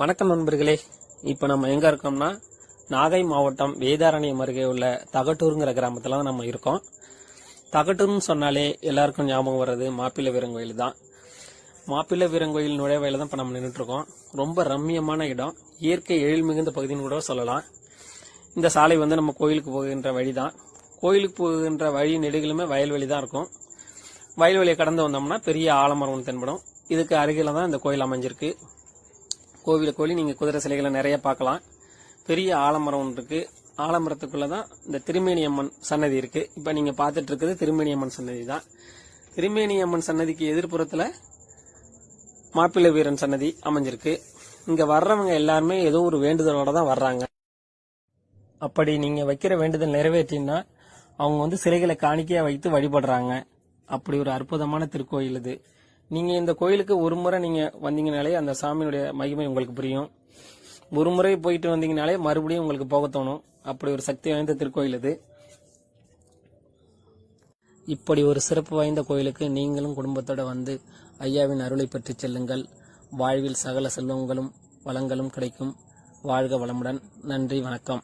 வணக்கம் நண்பர்களே. இப்போ நம்ம எங்க இருக்கோம்னா நாகை மாவட்டம் வேதாரண்யம் அருகே உள்ள தகட்டூருங்கிற கிராமத்துல தான் நம்ம இருக்கோம். தகட்டூர்னு சொன்னாலே எல்லாருக்கும் ஞாபகம் வர்றது மாப்பிள்ளை வீரங்கோயில் தான். மாப்பிள்ளை வீரங்கோயில் நுழைவாயில தான் இப்போ நம்ம நின்றுட்டு இருக்கோம். ரொம்ப ரம்மியமான இடம். இயற்கை எழில் மிகுந்த பகுதின்னு கூட சொல்லலாம். இந்த சாலை வந்து நம்ம கோயிலுக்கு போகின்ற வழி தான் கோயிலுக்கு போகின்ற வழி நெடுகிலுமே வயல்வெளி தான் இருக்கும். வயல்வெளியை கடந்து வந்தோம்னா பெரிய ஆலமரம் ஒன்று தென்படும். இதுக்கு அருகில தான் இந்த கோயில் அமைஞ்சிருக்கு. கோவில கோயில் நீங்கள் குதிரை சிலைகளை நிறைய பார்க்கலாம். பெரிய ஆலமரம் ஒன்று இருக்குது ஆலமரத்துக்குள்ளே தான் இந்த திருமேனி அம்மன் சன்னதி இருக்குது இப்போ நீங்கள் பார்த்துட்டு இருக்குது திருமேனி அம்மன் சன்னதி தான். திருமேனி அம்மன் சன்னதிக்கு எதிர்ப்புறத்தில் மாப்பிள்ளை வீரன் சன்னதி அமைஞ்சிருக்கு. இங்கே வர்றவங்க எல்லாருமே ஏதோ ஒரு வேண்டுதலோட தான் வர்றாங்க. அப்படி நீங்கள் வைக்கிற வேண்டுதல் நிறைவேற்றினா அவங்க வந்து சிலைகளை காணிக்கையாக வைத்து வழிபடுறாங்க. அப்படி ஒரு அற்புதமான திருக்கோயில் இது. நீங்கள் இந்த கோயிலுக்கு ஒரு முறை நீங்கள் வந்தீங்கனாலே அந்த சாமியினுடைய மகிமை உங்களுக்கு புரியும். ஒரு முறை போயிட்டு வந்தீங்கனாலே மறுபடியும் உங்களுக்கு போக தோணும். அப்படி ஒரு சக்தி வாய்ந்த திருக்கோயில் இது. இப்படி ஒரு சிறப்பு வாய்ந்த கோயிலுக்கு நீங்களும் குடும்பத்தோடு வந்து ஐயாவின் அருளை பெற்று செல்லுங்கள். வாழ்வில் சகல செல்வங்களும் வளங்களும் கிடைக்கும். வாழ்க வளமுடன். நன்றி வணக்கம்.